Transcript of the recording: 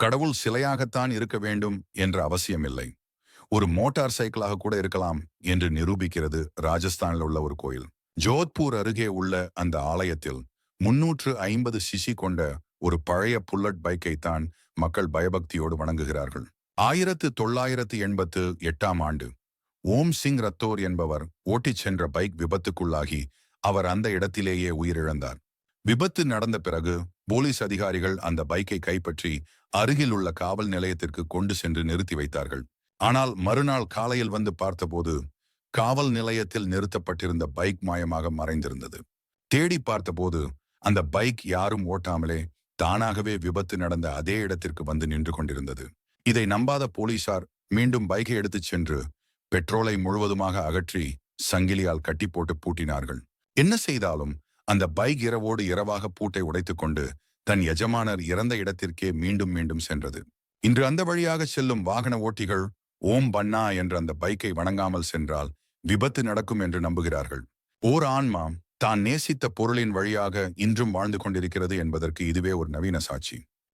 கடவுள் சிலையாகத்தான் இருக்க வேண்டும் என்ற அவசியமில்லை. ஒரு மோட்டார் சைக்கிளாக கூட இருக்கலாம் என்று நிரூபிக்கிறது ராஜஸ்தானில் உள்ள ஒரு கோயில். ஜோத்பூர் அருகே உள்ள அந்த ஆலயத்தில் முன்னூற்று ஐம்பது சிசி கொண்ட ஒரு பழைய புல்லட் பைக்கை தான் மக்கள் பயபக்தியோடு வணங்குகிறார்கள். ஆயிரத்து தொள்ளாயிரத்து எண்பத்து எட்டாம் ஆண்டு ஓம் சிங் ரத்தோர் என்பவர் ஓட்டிச் சென்ற பைக் விபத்துக்குள்ளாகி அவர் அந்த இடத்திலேயே உயிரிழந்தார். விபத்து நடந்த பிறகு போலீஸ் அதிகாரிகள் அந்த பைக்கை கைப்பற்றி அருகில் உள்ள காவல் நிலையத்திற்கு கொண்டு சென்று நிறுத்தி வைத்தார்கள். ஆனால் மறுநாள் காலையில் வந்து பார்த்தபோது காவல் நிலையத்தில் நிறுத்தப்பட்டிருந்த பைக் மாயமாக மறைந்திருந்தது. தேடி பார்த்தபோது அந்த பைக் யாரும் ஓட்டாமலே தானாகவே விபத்து நடந்த அதே இடத்திற்கு வந்து நின்று கொண்டிருந்தது. இதை நம்பாத போலீசார் மீண்டும் பைக்கை எடுத்துச் சென்று பெட்ரோலை முழுவதுமாக அகற்றி சங்கிலியால் கட்டி போட்டு பூட்டினார்கள். என்ன செய்தாலும் அந்த பைக் இரவோடு இரவாக பூட்டை உடைத்துக்கொண்டு தன் எஜமானர் இறந்த இடத்திற்கே மீண்டும் மீண்டும் சென்றது. இன்று அந்த வழியாக செல்லும் வாகன ஓட்டிகள் ஓம் பன்னா என்ற அந்த பைக்கை வணங்காமல் சென்றால் விபத்து நடக்கும் என்று நம்புகிறார்கள். ஓர் ஆன்மா தான் நேசித்த பொருளின் வழியாக இன்றும் வாழ்ந்து கொண்டிருக்கிறது என்பதற்கு இதுவே ஒரு நவீன சாட்சி.